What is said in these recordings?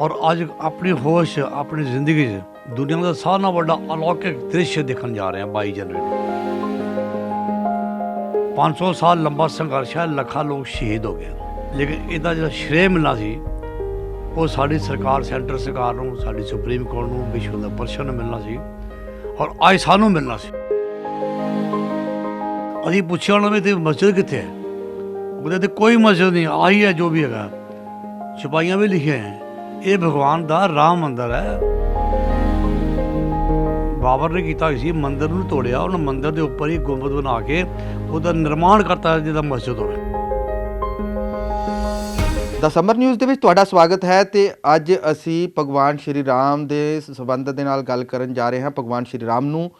ਔਰ ਅੱਜ ਆਪਣੀ ਹੋਸ਼, ਆਪਣੀ ਜ਼ਿੰਦਗੀ 'ਚ ਦੁਨੀਆ ਦਾ ਸਾਰਿਆਂ ਨਾਲੋਂ ਵੱਡਾ ਅਲੌਕਿਕ ਦ੍ਰਿਸ਼ ਦੇਖਣ ਜਾ ਰਹੇ ਹਾਂ 22 ਜਨਵਰੀ ਨੂੰ। 500 ਸਾਲ ਲੰਬਾ ਸੰਘਰਸ਼ ਹੈ, ਲੱਖਾਂ ਲੋਕ ਸ਼ਹੀਦ ਹੋ ਗਏ। ਲੇਕਿਨ ਇਹਦਾ ਜਿਹੜਾ ਸ਼੍ਰੇ ਮਿਲਣਾ ਸੀ, ਉਹ ਸਾਡੀ ਸਰਕਾਰ, ਸੈਂਟਰ ਸਰਕਾਰ ਨੂੰ, ਸਾਡੀ ਸੁਪਰੀਮ ਕੋਰਟ ਨੂੰ, ਵਿਸ਼ਵ ਦਾ ਪਰਸ਼ਨ ਨੂੰ ਮਿਲਣਾ ਸੀ ਔਰ ਅੱਜ ਸਾਨੂੰ ਮਿਲਣਾ ਸੀ। ਅਸੀਂ ਪੁੱਛਿਆ ਉਹਨਾਂ ਵੀ ਤੇ ਮਸਜਿਦ ਕਿੱਥੇ ਹੈ? ਉਹਦੇ ਕਹਿੰਦੇ ਤੇ ਕੋਈ ਮਸਜਿਦ ਨਹੀਂ ਆਈ ਹੈ ਜੋ ਵੀ ਹੈਗਾ। ਛਪਾਈਆਂ ਵੀ ਲਿਖੀਆਂ ਹੈ। ਇਹ ਭਗਵਾਨ ਦਾ ਰਾਮ ਮੰਦਰ ਹੈ। ਬਾਬਰ ਨੇ ਕੀਤਾ ਸੀ, ਮੰਦਰ ਨੂੰ ਤੋੜਿਆ। ਉਹਨਾਂ ਮੰਦਰ ਦੇ ਉੱਪਰ ਹੀ ਗੁੰਬਦ ਬਣਾ ਕੇ ਉਹਦਾ ਨਿਰਮਾਣ ਕਰਤਾ ਜਿਹਦਾ ਮਸਜਿਦ ਹੋਵੇ। ਦਾ ਸਮਰ ਨਿਊਜ਼ ਦੇ ਵਿੱਚ ਤੁਹਾਡਾ ਸਵਾਗਤ ਹੈ ਤੇ ਅੱਜ ਅਸੀਂ ਭਗਵਾਨ ਸ਼੍ਰੀ ਰਾਮ ਦੇ ਸੰਬੰਧ ਦੇ ਨਾਲ ਗੱਲ ਕਰਨ ਜਾ ਰਹੇ ਹਾਂ। ਭਗਵਾਨ ਸ਼੍ਰੀ ਰਾਮ ਨੂੰ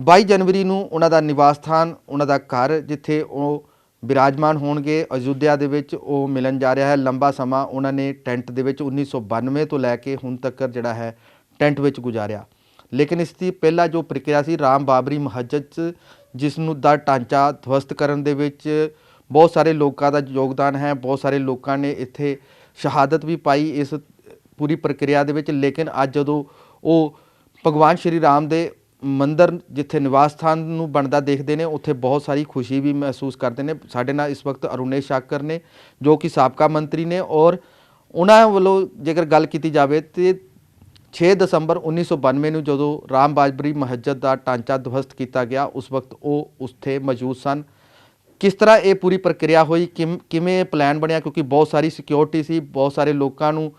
22 ਜਨਵਰੀ ਨੂੰ ਉਹਨਾਂ ਦਾ ਨਿਵਾਸ ਸਥਾਨ, ਉਹਨਾਂ ਦਾ ਘਰ, ਜਿੱਥੇ ਉਹ ਬਿਰਾਜਮਾਨ ਹੋਣਗੇ। ਅਯੁੱਧਿਆ ਦੇ ਵਿੱਚ ਉਹ ਮਿਲਣ ਜਾ ਰਿਹਾ ਹੈ। ਲੰਬਾ ਸਮਾਂ ਉਹਨਾਂ ਨੇ ਟੈਂਟ ਦੇ ਵਿੱਚ 1992 ਤੋਂ ਲੈ ਕੇ ਹੁਣ ਤੱਕ ਜਿਹੜਾ ਹੈ, ਟੈਂਟ ਵਿੱਚ ਗੁਜ਼ਾਰਿਆ। ਲੇਕਿਨ ਇਸ ਦੀ ਪਹਿਲਾ ਜੋ ਪ੍ਰਕਿਰਿਆ ਸੀ, ਰਾਮ ਬਾਬਰੀ ਮਸਜਿਦ 'ਚ, ਜਿਸ ਨੂੰ ਦਾ ਢਾਂਚਾ ਧਵਸਤ ਕਰਨ ਦੇ ਵਿੱਚ ਬਹੁਤ ਸਾਰੇ ਲੋਕਾਂ ਦਾ ਯੋਗਦਾਨ ਹੈ, ਬਹੁਤ ਸਾਰੇ ਲੋਕਾਂ ਨੇ ਇੱਥੇ ਸ਼ਹਾਦਤ ਵੀ ਪਾਈ ਇਸ ਪੂਰੀ ਪ੍ਰਕਿਰਿਆ ਦੇ ਵਿੱਚ। ਲੇਕਿਨ ਅੱਜ ਜਦੋਂ ਉਹ ਭਗਵਾਨ ਸ਼੍ਰੀ ਰਾਮ ਦੇ ਮੰਦਰ ਜਿੱਥੇ ਨਿਵਾਸ ਸਥਾਨ ਨੂੰ ਬਣਦਾ ਦੇਖਦੇ ਨੇ, ਉੱਥੇ ਬਹੁਤ ਸਾਰੀ ਖੁਸ਼ੀ ਵੀ ਮਹਿਸੂਸ ਕਰਦੇ ਨੇ। ਸਾਡੇ ਨਾਲ ਇਸ ਵਕਤ ਅਰੁਣੇਸ਼ ਸ਼ਾਕਰ ਨੇ, ਜੋ ਕਿ ਸਾਬਕਾ ਮੰਤਰੀ ਨੇ ਔਰ ਉਹਨਾਂ ਵੱਲੋਂ ਜੇਕਰ ਗੱਲ ਕੀਤੀ ਜਾਵੇ ਤੇ 6 ਦਸੰਬਰ 1992 ਨੂੰ ਜਦੋਂ ਰਾਮ ਬਾਜਬਰੀ ਮਸਜਿਦ ਦਾ ਢਾਂਚਾ ਧਵਸਤ ਕੀਤਾ ਗਿਆ, ਉਸ ਵਕਤ ਉਹ ਉੱਥੇ ਮੌਜੂਦ ਸਨ। ਕਿਸ ਤਰ੍ਹਾਂ ਇਹ ਪੂਰੀ ਪ੍ਰਕਿਰਿਆ ਹੋਈ ਕਿਵੇਂ ਇਹ ਪਲਾਨ ਬਣਿਆ? ਕਿਉਂਕਿ ਬਹੁਤ ਸਾਰੀ ਸਿਕਿਉਰਿਟੀ ਸੀ, ਬਹੁਤ ਸਾਰੇ ਲੋਕਾਂ ਨੂੰ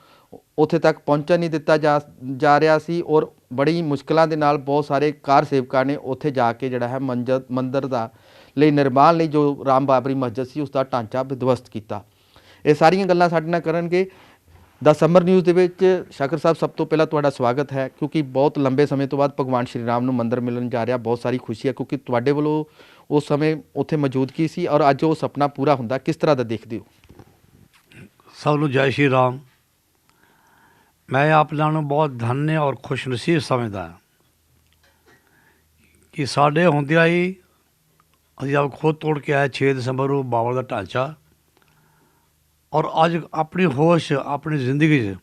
ਉੱਥੇ ਤੱਕ ਪਹੁੰਚਣ ਨਹੀਂ ਦਿੱਤਾ ਜਾ ਜਾ ਰਿਹਾ ਸੀ ਔਰ ਬੜੀ ਮੁਸ਼ਕਲਾਂ ਦੇ ਨਾਲ ਬਹੁਤ ਸਾਰੇ ਕਾਰ ਸੇਵਕਾਂ ਨੇ ਉੱਥੇ ਜਾ ਕੇ ਜਿਹੜਾ ਹੈ ਮੰਜਰ ਮੰਦਰ ਦਾ ਲਈ ਨਿਰਮਾਣ ਲਈ ਜੋ ਰਾਮ ਬਾਬਰੀ ਮਸਜਿਦ ਸੀ ਉਸ ਦਾ ਢਾਂਚਾ ਵਿਧਵਸਤ ਕੀਤਾ। ਇਹ ਸਾਰੀਆਂ ਗੱਲਾਂ ਸਾਡੇ ਨਾਲ ਕਰਨਗੇ। ਦਾ ਸਮਰ ਨਿਊਜ਼ ਦੇ ਵਿੱਚ ਸ਼ਾਕਰ ਸਾਹਿਬ, ਸਭ ਤੋਂ ਪਹਿਲਾਂ ਤੁਹਾਡਾ ਸਵਾਗਤ ਹੈ, ਕਿਉਂਕਿ ਬਹੁਤ ਲੰਬੇ ਸਮੇਂ ਤੋਂ ਬਾਅਦ ਭਗਵਾਨ ਸ਼੍ਰੀ ਰਾਮ ਨੂੰ ਮੰਦਰ ਮਿਲਣ ਜਾ ਰਿਹਾ, ਬਹੁਤ ਸਾਰੀ ਖੁਸ਼ੀ ਹੈ, ਕਿਉਂਕਿ ਤੁਹਾਡੇ ਵੱਲੋਂ ਉਸ ਸਮੇਂ ਉੱਥੇ ਮੌਜੂਦਗੀ ਸੀ ਔਰ ਅੱਜ ਉਹ ਸੁਪਨਾ ਪੂਰਾ ਹੁੰਦਾ, ਕਿਸ ਤਰ੍ਹਾਂ ਦਾ ਦੇਖਦੇ ਹੋ? ਸਭ ਨੂੰ ਜੈ ਸ਼੍ਰੀ ਰਾਮ। ਮੈਂ ਆਪਣਾ ਨੂੰ ਬਹੁਤ ਧੰਨ ਔਰ ਖੁਸ਼ਨਸੀਬ ਸਮਝਦਾ ਹਾਂ ਕਿ ਸਾਡੇ ਹੁੰਦਿਆਂ ਹੀ ਅਸੀਂ ਆਪ ਖੁਦ ਤੋੜ ਕੇ ਆਏ 6 ਦਸੰਬਰ ਨੂੰ ਬਾਬਰ ਦਾ ਢਾਂਚਾ ਔਰ ਅੱਜ ਆਪਣੀ ਹੋਸ਼, ਆਪਣੀ ਜ਼ਿੰਦਗੀ 'ਚ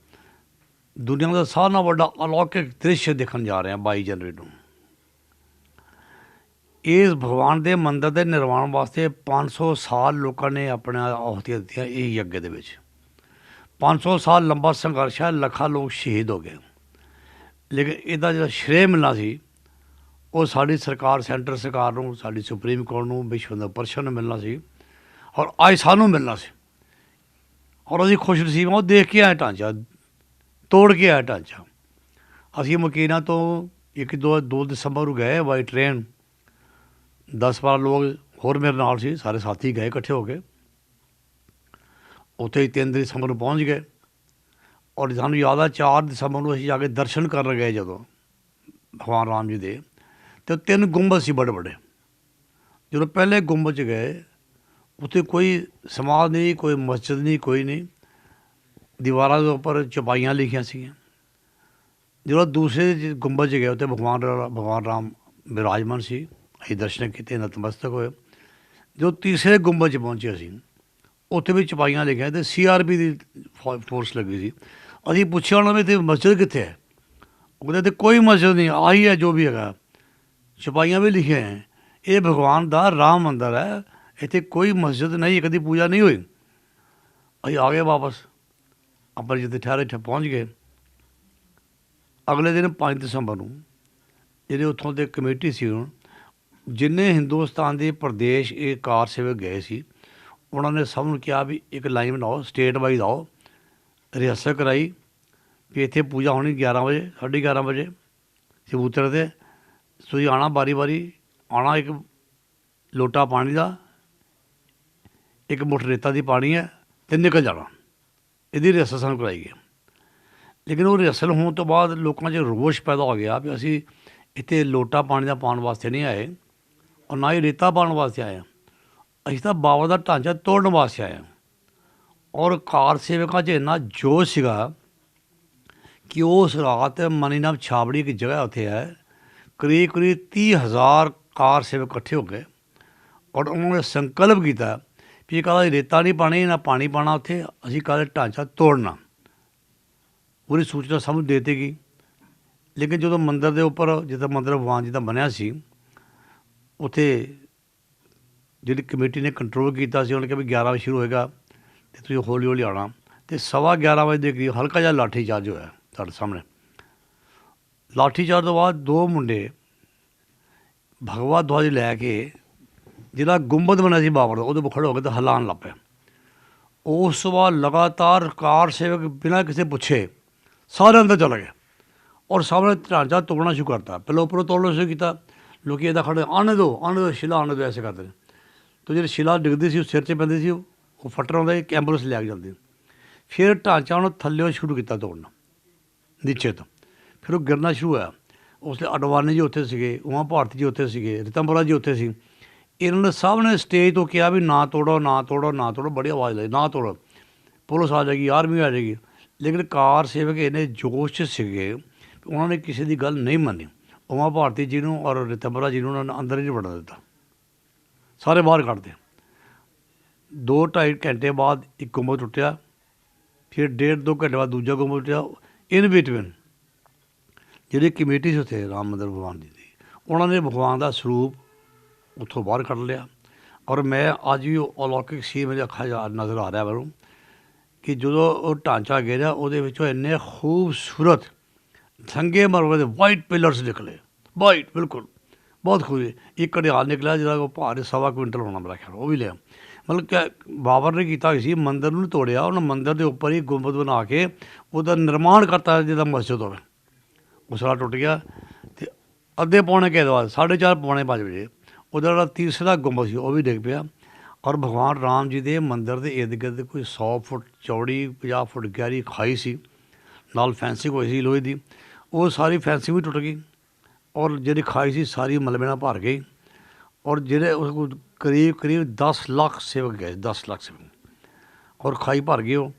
ਦੁਨੀਆ ਦਾ ਸਾਰਿਆਂ ਨਾਲੋਂ ਵੱਡਾ ਅਲੌਕਿਕ ਦ੍ਰਿਸ਼ ਦੇਖਣ ਜਾ ਰਹੇ ਹਾਂ 22 ਜਨਵਰੀ ਨੂੰ। ਇਸ ਭਗਵਾਨ ਦੇ ਮੰਦਰ ਦੇ ਨਿਰਮਾਣ ਵਾਸਤੇ 500 ਸਾਲ ਲੋਕਾਂ ਨੇ ਆਪਣਾ ਆਹਤੀਆਂ ਦਿੱਤੀਆਂ ਇਹ ਯੱਗ ਦੇ ਵਿੱਚ। 500 ਸਾਲ ਲੰਬਾ ਸੰਘਰਸ਼ ਹੈ, ਲੱਖਾਂ ਲੋਕ ਸ਼ਹੀਦ ਹੋ ਗਏ। ਲੇਕਿਨ ਇਹਦਾ ਜਿਹੜਾ ਸ਼੍ਰੇ ਮਿਲਣਾ ਸੀ, ਉਹ ਸਾਡੀ ਸਰਕਾਰ, ਸੈਂਟਰ ਸਰਕਾਰ ਨੂੰ, ਸਾਡੀ ਸੁਪਰੀਮ ਕੋਰਟ ਨੂੰ, ਵਿਸ਼ਵ ਦਾ ਪਰਸ਼ਨ ਨੂੰ ਮਿਲਣਾ ਸੀ ਔਰ ਅੱਜ ਸਾਨੂੰ ਮਿਲਣਾ ਸੀ। ਔਰ ਅਸੀਂ ਖੁਸ਼ ਨਸੀਬ ਉਹ ਦੇਖ ਕੇ ਆਏ ਢਾਂਚਾ, ਤੋੜ ਕੇ ਆਏ ਢਾਂਚਾ। ਅਸੀਂ ਮਕੀਨਾ ਤੋਂ ਇੱਕ ਦੋ ਦੋ ਦਸੰਬਰ ਨੂੰ ਗਏ, ਬਾਈ ਟ੍ਰੇਨ। 10 12 ਲੋਕ ਹੋਰ ਮੇਰੇ ਨਾਲ ਸੀ, ਸਾਰੇ ਸਾਥੀ ਗਏ, ਇਕੱਠੇ ਹੋ ਕੇ। ਉੱਥੇ ਹੀ 3 ਦਸੰਬਰ ਨੂੰ ਪਹੁੰਚ ਗਏ। ਔਰ ਸਾਨੂੰ ਯਾਦ ਆ 4 ਦਸੰਬਰ ਨੂੰ ਅਸੀਂ ਜਾ ਕੇ ਦਰਸ਼ਨ ਕਰਨ ਗਏ ਜਦੋਂ, ਭਗਵਾਨ ਰਾਮ ਜੀ ਦੇ। ਤੇ ਤਿੰਨ ਗੁੰਬਦ ਸੀ ਬੜੇ ਬੜੇ। ਜਦੋਂ ਪਹਿਲੇ ਗੁੰਬਦ 'ਚ ਗਏ, ਉੱਥੇ ਕੋਈ ਸਮਾਧ ਨਹੀਂ, ਕੋਈ ਮਸਜਿਦ ਨਹੀਂ, ਕੋਈ ਨਹੀਂ। ਦੀਵਾਰਾਂ ਦੇ ਉੱਪਰ ਚਪਾਈਆਂ ਲਿਖੀਆਂ ਸੀਗੀਆਂ। ਜਦੋਂ ਦੂਸਰੇ ਜ- ਗੁੰਬਦ 'ਚ ਗਏ, ਉੱਥੇ ਭਗਵਾਨ ਭਗਵਾਨ ਰਾਮ ਵਿਰਾਜਮਾਨ ਸੀ। ਅਸੀਂ ਦਰਸ਼ਨ ਕੀਤੇ, ਨਤਮਸਤਕ ਹੋਏ। ਜੋ ਤੀਸਰੇ ਗੁੰਬਦ 'ਚ ਪਹੁੰਚੇ ਅਸੀਂ ਉੱਥੇ ਵੀ ਚਪਾਈਆਂ ਲਿਖਿਆ ਤੇ ਸੀਆਰਪੀ ਦੀ ਫੋ- ਫੋਰਸ ਲੱਗੀ ਸੀ। ਅਸੀਂ ਪੁੱਛਿਆ ਉਹਨਾਂ ਵੀ ਤੇ ਮਸਜਿਦ ਕਿੱਥੇ ਹੈ? ਉਹ ਕਹਿੰਦੇ ਤੇ ਕੋਈ ਮਸਜਿਦ ਨਹੀਂ, ਆਹੀ ਹੈ ਜੋ ਵੀ ਹੈਗਾ। ਚਪਾਈਆਂ ਵੀ ਲਿਖੀਆਂ ਹੈ, ਇਹ ਭਗਵਾਨ ਦਾ ਰਾਮ ਮੰਦਰ ਹੈ, ਇੱਥੇ ਕੋਈ ਮਸਜਿਦ ਨਹੀਂ, ਕਦੀ ਪੂਜਾ ਨਹੀਂ ਹੋਈ। ਅਸੀਂ ਆ ਗਏ ਵਾਪਸ ਆਪਣੇ ਜਿੱਥੇ ਠਹਿਰੇ ਠੇ ਪਹੁੰਚ ਗਏ। ਅਗਲੇ ਦਿਨ 5 ਦਸੰਬਰ ਨੂੰ ਜਿਹੜੇ ਉੱਥੋਂ ਦੇ ਕਮੇਟੀ ਸੀ ਹੁਣ, ਜਿੰਨੇ ਹਿੰਦੁਸਤਾਨ ਦੇ ਪ੍ਰਦੇਸ਼ ਇਹ ਕਾਰ ਸੇਵਕ ਗਏ ਸੀ ਉਹਨਾਂ ਨੇ ਸਭ ਨੂੰ ਕਿਹਾ ਵੀ ਇੱਕ ਲਾਈਨ ਬਣਾਓ ਸਟੇਟ ਵਾਈਜ਼ ਆਓ। ਰਿਹਰਸਲ ਕਰਾਈ ਵੀ ਇੱਥੇ ਪੂਜਾ ਹੋਣੀ 11 ਵਜੇ 11:30 ਵਜੇ, ਕਬੂਤਰ ਤੇ ਤੁਸੀਂ ਆਣਾ ਬਾਰੀ ਬਾਰੀ ਆਣਾ ਇੱਕ ਲੋਟਾ ਪਾਣੀ ਦਾ, ਇੱਕ ਮੁੱਠ ਰੇਤਾ ਦੀ ਪਾਣੀ ਹੈ ਤੇ ਨਿਕਲ ਜਾਣਾ। ਇਹਦੀ ਰਿਹਰਸਲ ਸਾਨੂੰ ਕਰਾਈ ਗਈ। ਲੇਕਿਨ ਉਹ ਰਿਹਰਸਲ ਹੋਣ ਤੋਂ ਬਾਅਦ ਲੋਕਾਂ 'ਚ ਰੋਸ਼ ਪੈਦਾ ਹੋ ਗਿਆ ਵੀ ਅਸੀਂ ਇੱਥੇ ਲੋਟਾ ਪਾਣੀ ਦਾ ਪਾਉਣ ਵਾਸਤੇ ਨਹੀਂ ਆਏ, ਔਰ ਨਾ ਹੀ ਰੇਤਾ ਪਾਉਣ ਵਾਸਤੇ ਆਏ ਹਾਂ। ਅਸੀਂ ਤਾਂ ਬਾਬਾ ਦਾ ਢਾਂਚਾ ਤੋੜਨ ਵਾਸਤੇ ਆਏ ਹਾਂ। ਔਰ ਕਾਰ ਸੇਵਕਾਂ 'ਚ ਇੰਨਾ ਜੋਸ਼ ਸੀਗਾ ਕਿ ਉਸ ਰਾਤ ਮਨੀਨਾਮ ਛਾਬੜੀ ਇੱਕ ਜਗ੍ਹਾ ਉੱਥੇ ਹੈ, ਕਰੀਬ ਕਰੀਬ 30000 ਕਾਰ ਸੇਵਕ ਇਕੱਠੇ ਹੋ ਗਏ ਔਰ ਉਹਨਾਂ ਨੇ ਸੰਕਲਪ ਕੀਤਾ ਵੀ ਇਹ ਕਹਿੰਦਾ ਰੇਤਾ ਨਹੀਂ ਪਾਣੀ ਨਾ ਪਾਣੀ ਪਾਣਾ ਉੱਥੇ, ਅਸੀਂ ਕੱਲ੍ਹ ਢਾਂਚਾ ਤੋੜਨਾ ਉਹਦੀ ਸੂਚਨਾ ਸਭ ਨੂੰ ਦੇ ਦਿੱਤੀ ਗਈ ਲੇਕਿਨ ਜਦੋਂ ਮੰਦਰ ਦੇ ਉੱਪਰ, ਜਿੱਦਾਂ ਮੰਦਰ ਭਗਵਾਨ ਜੀ ਦਾ ਬਣਿਆ ਸੀ, ਉੱਥੇ ਜਿਹੜੀ ਕਮੇਟੀ ਨੇ ਕੰਟਰੋਲ ਕੀਤਾ ਸੀ, ਉਹਨੇ ਕਿਹਾ ਵੀ 11 ਵਜੇ ਸ਼ੁਰੂ ਹੋਏਗਾ ਤੇ ਤੁਸੀਂ ਹੌਲੀ ਹੌਲੀ ਆਉਣਾ। ਤੇ ਸਵਾ 11 ਵਜੇ ਦੇ ਕਰੀਬ ਹਲਕਾ ਜਿਹਾ ਲਾਠੀ ਚਾਰਜ ਹੋਇਆ ਤੁਹਾਡੇ ਸਾਹਮਣੇ। ਲਾਠੀ ਚਾਰਜ ਤੋਂ ਬਾਅਦ ਦੋ ਮੁੰਡੇ ਭਗਵਾ ਧਵਜ ਲੈ ਕੇ ਜਿਹੜਾ ਗੁੰਬਦ ਬਣਿਆ ਸੀ ਬਾਬਰ ਦਾ, ਉਹਦੇ ਉੱਪਰ ਖੜੇ ਹੋ ਕੇ ਤਾਂ ਹਲਾਉਣ ਲੱਗ ਉਸ ਤੋਂ ਬਾਅਦ ਲਗਾਤਾਰ ਕਾਰ ਸੇਵਕ ਬਿਨਾਂ ਕਿਸੇ ਪੁੱਛੇ ਸਾਰੇ ਅੰਦਰ ਚਲੇ ਗਏ ਔਰ ਸਾਹਮਣੇ ਢਾਂਚਾ ਤੋੜਨਾ ਸ਼ੁਰੂ ਕਰਤਾ। ਪਹਿਲਾਂ ਉੱਪਰੋਂ ਤੋੜਨਾ ਸ਼ੁਰੂ ਕੀਤਾ। ਲੋਕੀ ਇਹਦਾ ਖੜੇ ਆਣੇ ਦੋ ਆਣੇ ਦੋ, ਸ਼ਿਲਾ ਆਣੇ ਦੋ, ਐਸੇ ਕਰਦੇ ਨੇ ਤੇ ਜਿਹੜੀ ਸ਼ਿਲਾ ਡਿੱਗਦੀ ਸੀ, ਉਹ ਸਿਰ 'ਚ ਪੈਂਦੀ ਸੀ, ਉਹ ਉਹ ਫੱਟਰ ਆਉਂਦਾ ਇੱਕ ਐਂਬੂਲੈਂਸ ਲੈ ਕੇ ਜਾਂਦੀ ਫਿਰ ਢਾਂਚਾ ਉਹਨੂੰ ਥੱਲਿਓ ਸ਼ੁਰੂ ਕੀਤਾ ਤੋੜਨਾ ਨੀਚੇ ਤੋਂ। ਫਿਰ ਉਹ ਗਿਰਨਾ ਸ਼ੁਰੂ ਹੋਇਆ। ਉਸ ਅਡਵਾਨੀ ਜੀ ਉੱਥੇ ਸੀਗੇ ਉਮਾ ਭਾਰਤੀ ਜੀ ਉੱਥੇ ਸੀਗੇ ਰਿਤੰਬਰਾ ਜੀ ਉੱਥੇ ਸੀ। ਇਹਨਾਂ ਨੇ ਸਭ ਨੇ ਸਟੇਜ ਤੋਂ ਕਿਹਾ ਵੀ ਨਾ ਤੋੜੋ ਨਾ ਤੋੜੋ ਨਾ ਤੋੜੋ, ਬੜੀ ਆਵਾਜ਼ ਲਈ, ਨਾ ਤੋੜੋ। ਪੁਲਿਸ ਆ ਜਾਏਗੀ ਆਰਮੀ ਆ ਜਾਏਗੀ। ਲੇਕਿਨ ਕਾਰ ਸੇਵਕ ਇਹਨੇ ਜੋਸ਼ 'ਚ ਸੀਗੇ, ਵੀ ਉਹਨਾਂ ਨੇ ਕਿਸੇ ਦੀ ਗੱਲ ਨਹੀਂ ਮੰਨੀ। ਉਮਾ ਭਾਰਤੀ ਜੀ ਨੂੰ ਔਰ ਰਿਤੰਬਰਾ ਜੀ ਨੂੰ ਉਹਨਾਂ ਨੇ ਅੰਦਰ ਹੀ ਨਹੀਂ ਦਿੱਤਾ। ਸਾਰੇ ਬਾਹਰ ਕੱਢਦੇ ਦੋ ਢਾਈ ਘੰਟੇ ਬਾਅਦ ਇੱਕ ਗੁੰਬਦ ਟੁੱਟਿਆ, ਫਿਰ ਡੇਢ ਦੋ ਘੰਟੇ ਬਾਅਦ ਦੂਜਾ ਗੁੰਬਦ ਟੁੱਟਿਆ ਇਨ ਬਿਟਵੀਨ ਜਿਹੜੀ ਕਮੇਟੀ ਸੀ ਉੱਥੇ, ਰਾਮ ਮੰਦਰ ਭਗਵਾਨ ਜੀ ਦੀ। ਉਹਨਾਂ ਨੇ ਭਗਵਾਨ ਦਾ ਸਰੂਪ ਉੱਥੋਂ ਬਾਹਰ ਕੱਢ ਲਿਆ। ਔਰ ਮੈਂ ਅੱਜ ਵੀ ਉਹ ਅਲੌਕਿਕ ਸੀ ਮੇਰੇ ਅੱਖਾਂ 'ਚ ਨਜ਼ਰ ਆ ਰਿਹਾ ਮੈਨੂੰ ਕਿ ਜਦੋਂ ਉਹ ਢਾਂਚਾ ਗਿਰਿਆ, ਉਹਦੇ ਵਿੱਚੋਂ ਇੰਨੇ ਖੂਬਸੂਰਤ ਸੰਗੇ ਮਰਮਰ ਦੇ ਵਾਈਟ ਪਿਲਰਸ ਨਿਕਲੇ। ਵਾਈਟ ਬਿਲਕੁਲ। ਬਹੁਤ ਖੂਬੀ ਇੱਕ ਘੜਿਆਲ ਨਿਕਲਿਆ ਜਿਹਦਾ ਉਹ ਭਾਰ ਸਵਾ ਕੁਇੰਟਲ ਹੋਣਾ ਮੇਰਾ ਖਿਆਲ, ਉਹ ਵੀ ਲਿਆ। ਮਤਲਬ ਕਿ ਬਾਬਰ ਨੇ ਕੀਤਾ ਸੀ, ਮੰਦਰ ਨੂੰ ਨੀ ਤੋੜਿਆ, ਉਹਨਾਂ ਮੰਦਰ ਦੇ ਉੱਪਰ ਹੀ ਗੁੰਬਦ ਬਣਾ ਕੇ ਉਹਦਾ ਨਿਰਮਾਣ ਕਰਤਾ ਜਿਹਦਾ ਮਸਜਿਦ ਹੋਵੇ। ਉਹ ਸਾਰਾ ਟੁੱਟ ਗਿਆ ਤੇ ਅੱਧੇ ਪੌਣੇ ਘੰਟੇ ਬਾਅਦ, ਸਾਢੇ ਚਾਰ ਪੌਣੇ ਪੰਜ ਵਜੇ, ਉਹਦਾ ਜਿਹੜਾ ਤੀਸਰਾ ਗੁੰਬਦ ਸੀ, ਉਹ ਵੀ ਡਿੱਗ ਪਿਆ। ਔਰ ਭਗਵਾਨ ਰਾਮ ਜੀ ਦੇ ਮੰਦਰ ਦੇ ਇਰਦ ਗਿਰਦ ਕੋਈ 100 ਫੁੱਟ ਚੌੜੀ 50 ਫੁੱਟ ਗਹਿਰੀ ਖਾਈ ਸੀ। ਨਾਲ ਫੈਂਸਿੰਗ ਹੋਈ ਸੀ ਲੋਹੇ ਦੀ। ਉਹ ਸਾਰੀ ਫੈਂਸਿੰਗ ਵੀ ਟੁੱਟ ਗਈ। ਔਰ ਜਿਹੜੀ ਖਾਈ ਸੀ ਸਾਰੀ ਮਲਬੇ ਨਾਲ ਭਰ ਗਈ ਔਰ ਜਿਹੜੇ ਉਸ ਕੋਲ ਕਰੀਬ ਕਰੀਬ 10 ਲੱਖ ਸੇਵਕ ਗਏ 10 ਲੱਖ ਸੇਵਕ। ਔਰ ਖਾਈ ਭਰ ਗਏ ਉਹ,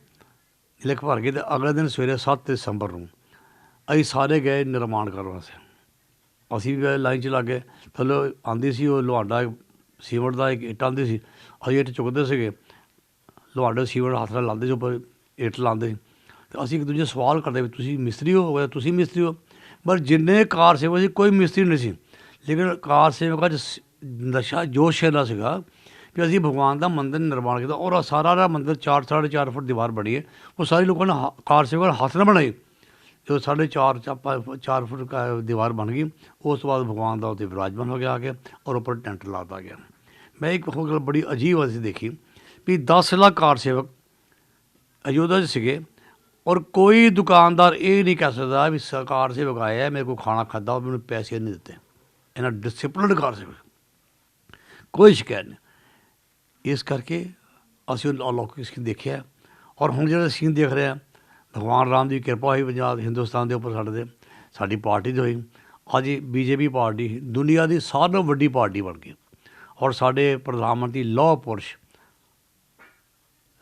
ਲਿਖ ਭਰ ਗਏ ਤੇ ਅਗਲੇ ਦਿਨ ਸਵੇਰੇ 7 ਦਸੰਬਰ ਨੂੰ ਅਸੀਂ ਸਾਰੇ ਗਏ ਨਿਰਮਾਣ ਕਰਨ ਵਾਸਤੇ। ਅਸੀਂ ਵੀ ਲਾਈਨ 'ਚ ਲੱਗੇ ਥੱਲੇ ਆਂਦੀ ਸੀ ਉਹ ਲੋਹਾਡਾ, ਸੀਮਟ ਦਾ ਇੱਕ ਇੱਟ ਆਂਦੀ ਸੀ। ਅਸੀਂ ਇੱਟ ਚੁੱਕਦੇ ਸੀਗੇ। ਲੋਹਾਡੇ ਸੀਮਟ ਹੱਥ ਨਾਲ ਲਾਉਂਦੇ ਸੀ, ਉੱਪਰ ਇੱਟ ਲਾਉਂਦੇ। ਸੀ ਤੇ ਅਸੀਂ ਇੱਕ ਦੂਜੇ ਸਵਾਲ ਕਰਦੇ ਵੀ ਤੁਸੀਂ ਮਿਸਤਰੀ ਹੋ ਤੁਸੀਂ ਮਿਸਤਰੀ ਹੋ? ਪਰ ਜਿੰਨੇ ਕਾਰ ਸੇਵਕ ਸੀ, ਕੋਈ ਮਿਸਤਰੀ ਨਹੀਂ ਸੀ। ਲੇਕਿਨ ਕਾਰ ਸੇਵਕਾਂ 'ਚ ਨਸ਼ਾ, ਜੋਸ਼ ਇਹਦਾ ਸੀਗਾ ਕਿ ਅਸੀਂ ਭਗਵਾਨ ਦਾ ਮੰਦਿਰ ਨਿਰਮਾਣ ਕੀਤਾ ਔਰ ਉਹ ਸਾਰਾ ਦਾ ਮੰਦਿਰ 4 4.5 ਫੁੱਟ ਦੀਵਾਰ ਬਣੀ ਹੈ, ਉਹ ਸਾਰੇ ਲੋਕਾਂ ਨੇ ਹ- ਕਾਰ ਸੇਵਕਾਂ ਨੇ ਹੱਥ ਨਾਲ ਬਣਾਈ। ਜੋ ਸਾਢੇ ਚਾਰ ਚਾਪਾ ਚਾਰ ਫੁੱਟ ਕਾ, ਦੀਵਾਰ ਬਣ ਗਈ, ਉਸ ਤੋਂ ਬਾਅਦ ਭਗਵਾਨ ਦਾ ਉੱਤੇ ਵਿਰਾਜਮਾਨ ਹੋ ਗਿਆ ਆ ਕੇ ਔਰ ਉੱਪਰ ਟੈਂਟ ਲਾਤਾ ਗਿਆ। ਮੈਂ ਇੱਕ ਹੋਰ ਗੱਲ ਬੜੀ ਅਜੀਬ ਅਸੀਂ ਦੇਖੀ ਵੀ 10 ਲੱਖ ਕਾਰ ਸੇਵਕ ਅਯੋਧਿਆ 'ਚ ਸੀਗੇ ਔਰ ਕੋਈ ਦੁਕਾਨਦਾਰ ਇਹ ਨਹੀਂ ਕਹਿ ਸਕਦਾ ਵੀ ਸਰਕਾਰ ਸੇਵਕ ਆਇਆ ਹੈ, ਮੇਰੇ ਕੋਲ ਖਾਣਾ ਖਾਦਾ ਉਹ ਮੈਨੂੰ ਪੈਸੇ ਨਹੀਂ ਦਿੱਤੇ। ਇਹਨਾਂ ਡਿਸਪਲਿਨਡ ਕਾਰ ਸੇਵਕ ਕੋਈ ਸ਼ਿਕਾਇਤ ਨਹੀਂ। ਇਸ ਕਰਕੇ ਅਸੀਂ ਉਹ ਅਲੌਕਿਕ ਸੀਨ ਦੇਖਿਆ। ਔਰ ਹੁਣ ਜਿਹੜਾ ਸੀਨ ਦੇਖ ਰਿਹਾ ਭਗਵਾਨ ਰਾਮ ਦੀ ਕਿਰਪਾ ਹੋਈ ਪੰਜਾਬ ਹਿੰਦੁਸਤਾਨ ਦੇ ਉੱਪਰ ਸਾਡੇ ਦੇ ਸਾਡੀ ਪਾਰਟੀ ਦੀ ਹੋਈ। ਅੱਜ ਬੀਜੇਪੀ ਪਾਰਟੀ ਦੁਨੀਆ ਦੀ ਸਾਰਿਆਂ ਨਾਲੋਂ ਵੱਡੀ ਪਾਰਟੀ ਬਣ ਗਈ। ਔਰ ਸਾਡੇ ਪ੍ਰਧਾਨ ਮੰਤਰੀ ਲੌਹ ਪੁਰਸ਼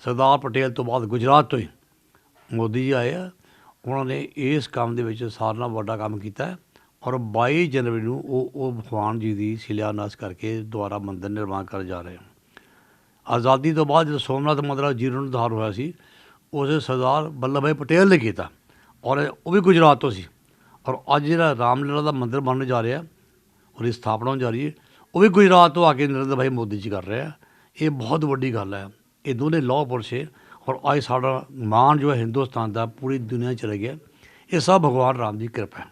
ਸਰਦਾਰ ਪਟੇਲ ਤੋਂ ਬਾਅਦ ਗੁਜਰਾਤ ਤੋਂ ਹੀ ਮੋਦੀ ਜੀ ਆਏ ਆ, ਉਹਨਾਂ ਨੇ ਇਸ ਕੰਮ ਦੇ ਵਿੱਚ ਸਾਰਿਆਂ ਨਾਲੋਂ ਵੱਡਾ ਕੰਮ ਕੀਤਾ ਔਰ 22 ਜਨਵਰੀ ਨੂੰ ਉਹ ਉਹ ਭਗਵਾਨ ਜੀ ਦੀ ਸ਼ਿਲਾਨਿਆਸ ਕਰਕੇ ਦੁਆਰਾ ਮੰਦਰ ਨਿਰਮਾਣ ਕਰ ਜਾ ਰਹੇ ਹਨ। ਆਜ਼ਾਦੀ ਤੋਂ ਬਾਅਦ ਜਦੋਂ ਸੋਮਨਾਥ ਮੰਦਿਰ ਜੀਰਣੋਧਾਰ ਹੋਇਆ ਸੀ, ਉਸੇ ਸਰਦਾਰ ਵੱਲਭ ਭਾਈ ਪਟੇਲ ਨੇ ਕੀਤਾ ਔਰ ਉਹ ਵੀ ਗੁਜਰਾਤ ਤੋਂ ਸੀ ਔਰ ਅੱਜ ਜਿਹੜਾ ਰਾਮਲੀਲਾ ਦਾ ਮੰਦਿਰ ਬਣਨ ਜਾ ਰਿਹਾ ਉਹਦੀ ਸਥਾਪਨਾ ਹੋਣ ਜਾ ਰਹੀ ਹੈ, ਉਹ ਵੀ ਗੁਜਰਾਤ ਤੋਂ ਆ ਕੇ ਨਰਿੰਦਰ ਭਾਈ ਮੋਦੀ ਜੀ ਕਰ ਰਿਹਾ ਇਹ ਬਹੁਤ ਵੱਡੀ ਗੱਲ ਹੈ। ਇਹ ਦੋਨੇ ਲਾਹ ਪੁਰਸ਼ ਔਰ ਅੱਜ ਸਾਡਾ ਮਾਨ ਜੋ ਹੈ ਹਿੰਦੁਸਤਾਨ ਦਾ, ਪੂਰੀ ਦੁਨੀਆ 'ਚ ਚਲੇ ਗਿਆ। ਇਹ ਸਭ ਭਗਵਾਨ ਰਾਮ ਦੀ ਕਿਰਪਾ ਹੈ।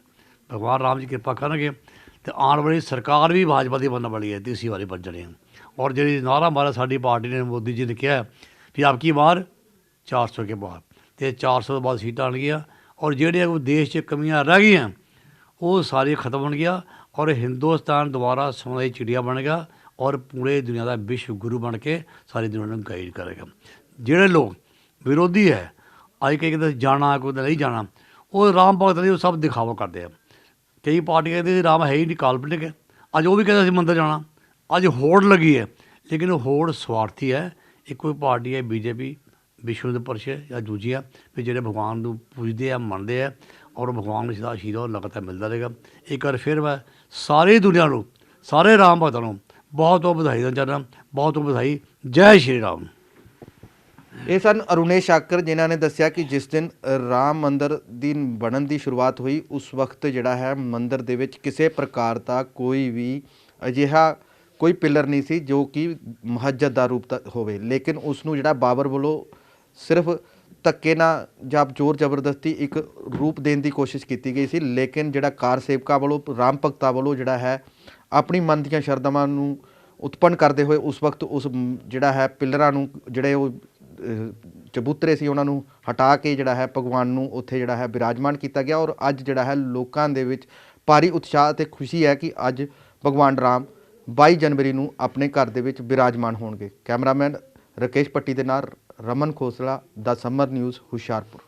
ਭਗਵਾਨ ਰਾਮ ਦੀ ਕਿਰਪਾ ਕਰਨਗੇ ਤੇ ਆਉਣ ਵਾਲੀ ਸਰਕਾਰ ਵੀ ਭਾਜਪਾ ਦੀ ਬਣਨ ਵਾਲੀ ਹੈ, ਤੀਸਰੀ ਵਾਰੀ ਬਣ ਜਾਣੀ ਹੈ। ਔਰ ਜਿਹੜੀ ਨਾਰਾ ਮਾਰਾ ਸਾਡੀ ਪਾਰਟੀ ਨੇ, ਮੋਦੀ ਜੀ ਨੇ ਕਿਹਾ ਕਿ ਆਪਕੀ ਵਾਰ 400 ਕੇ ਬਾਅਦ ਤੇ 400 ਤੋਂ ਬਾਅਦ ਸੀਟਾਂ ਆਉਣਗੀਆਂ ਔਰ ਜਿਹੜੀਆਂ ਉਹ ਦੇਸ਼ 'ਚ ਕਮੀਆਂ ਰਹਿ ਗਈਆਂ, ਉਹ ਸਾਰੀ ਖਤਮ ਹੋਣਗੀਆਂ ਔਰ ਹਿੰਦੁਸਤਾਨ ਦੁਬਾਰਾ ਸੋਨੇ ਦੀ ਚਿੜੀਆ ਬਣੇਗਾ ਔਰ ਪੂਰੇ ਦੁਨੀਆ ਦਾ ਵਿਸ਼ਵ ਗੁਰੂ ਬਣ ਕੇ ਸਾਰੀ ਦੁਨੀਆ ਨੂੰ ਗਾਈਡ ਕਰੇਗਾ। ਜਿਹੜੇ ਲੋਕ ਵਿਰੋਧੀ ਹੈ। ਅੱਜ ਕਈ ਕਹਿੰਦੇ ਜਾਣਾ, ਕੋਈ ਨਹੀਂ ਜਾਣਾ। ਉਹ ਰਾਮ ਭਗਤ ਨੇ ਉਹ ਸਭ ਦਿਖਾਵਾ ਕਰਦੇ ਆ। ਕਈ ਪਾਰਟੀਆਂ ਕਹਿੰਦੇ ਰਾਮ ਹੈ ਹੀ ਨਹੀਂ, ਕਾਲਪਨਿਕ ਹੈ। ਅੱਜ ਉਹ ਵੀ ਕਹਿੰਦੇ ਅਸੀਂ ਮੰਦਰ ਜਾਣਾ। ਅੱਜ ਹੋੜ ਲੱਗੀ ਹੈ, ਲੇਕਿਨ ਉਹ ਹੋੜ ਸਵਾਰਥੀ ਹੈ। ਇਹ ਕੋਈ ਪਾਰਟੀ ਹੈ, ਬੀਜੇਪੀ, ਵਿਸ਼ਵ ਦੇ ਪਰਸ਼ੇ ਜਾਂ ਦੂਜੀ ਵੀ ਜਿਹੜੇ ਭਗਵਾਨ ਨੂੰ ਪੂਜਦੇ ਆ, ਮੰਨਦੇ ਆ, ਔਰ ਭਗਵਾਨ ਨੂੰ ਸਦਾ ਆਸ਼ੀਰਵਾਦ ਲਗਾਤਾਰ ਮਿਲਦਾ ਰਹੇਗਾ। ਇੱਕ ਵਾਰ ਫਿਰ ਮੈਂ ਸਾਰੀ ਦੁਨੀਆ ਨੂੰ, ਸਾਰੇ ਰਾਮ ਭਗਤਾਂ ਨੂੰ ਬਹੁਤ ਬਹੁਤ ਵਧਾਈ ਦਿੰਦਾ ਚਾਹੁੰਦਾ। ਬਹੁਤ ਬਹੁਤ ਵਧਾਈ। ਜੈ ਸ਼੍ਰੀ ਰਾਮ। ਇਹ ਸਨ ਅਰੁਣੇਸ਼ ਆਕਰ ਜਿਨ੍ਹਾਂ ਨੇ ਦੱਸਿਆ ਕਿ ਜਿਸ ਦਿਨ ਰਾਮ ਮੰਦਰ ਦੀ ਬਣਨ ਦੀ ਸ਼ੁਰੂਆਤ ਹੋਈ, ਉਸ ਵਕਤ ਜਿਹੜਾ ਹੈ ਮੰਦਰ ਦੇ ਵਿੱਚ ਕਿਸੇ ਪ੍ਰਕਾਰ ਦਾ ਕੋਈ ਵੀ ਅਜਿਹਾ ਕੋਈ ਪਿਲਰ ਨਹੀਂ ਸੀ ਜੋ ਕਿ ਮਸਜਿਦ ਦਾ ਰੂਪ ਹੋਵੇ। ਲੇਕਿਨ ਉਸ ਨੂੰ ਜਿਹੜਾ ਬਾਬਰ ਵੱਲੋਂ ਸਿਰਫ ਧੱਕੇ ਨਾਲ ਜਾਂ ਜ਼ੋਰ ਜ਼ਬਰਦਸਤੀ ਇੱਕ ਰੂਪ ਦੇਣ ਦੀ ਕੋਸ਼ਿਸ਼ ਕੀਤੀ ਗਈ ਸੀ, ਲੇਕਿਨ ਜਿਹੜਾ ਕਾਰ ਸੇਵਕਾਂ ਵੱਲੋਂ, ਰਾਮ ਭਗਤਾ ਵੱਲੋਂ ਜਿਹੜਾ ਹੈ ਆਪਣੀ ਮਨ ਦੀਆਂ ਸ਼ਰਧਾਵਾਂ ਨੂੰ ਉਤਪੰਨ ਕਰਦੇ ਹੋਏ ਉਸ ਵਕਤ ਉਸ ਜਿਹੜਾ ਹੈ ਪਿਲਰਾਂ ਨੂੰ, ਜਿਹੜੇ ਉਹ ਚਬੂਤਰੇ ਸੀ ਉਹਨਾਂ ਨੂੰ ਹਟਾ ਕੇ ਜਿਹੜਾ ਹੈ ਭਗਵਾਨ ਨੂੰ ਉੱਥੇ ਜਿਹੜਾ ਹੈ ਬਿਰਾਜਮਾਨ ਕੀਤਾ ਗਿਆ ਔਰ ਅੱਜ ਜਿਹੜਾ ਹੈ ਲੋਕਾਂ ਦੇ ਵਿੱਚ ਭਾਰੀ ਉਤਸ਼ਾਹ ਤੇ ਖੁਸ਼ੀ ਹੈ ਕਿ ਅੱਜ ਭਗਵਾਨ ਰਾਮ 22 ਜਨਵਰੀ ਨੂੰ ਆਪਣੇ ਘਰ ਦੇ ਵਿੱਚ ਬਿਰਾਜਮਾਨ ਹੋਣਗੇ। ਕੈਮਰਾਮੈਨ ਰਕੇਸ਼ ਪੱਟੀ ਦੇ ਨਾਲ ਰਮਨ ਖੋਸਲਾ, ਦਾ ਸਮਰ ਨਿਊਜ਼ ਹੁਸ਼ਿਆਰਪੁਰ।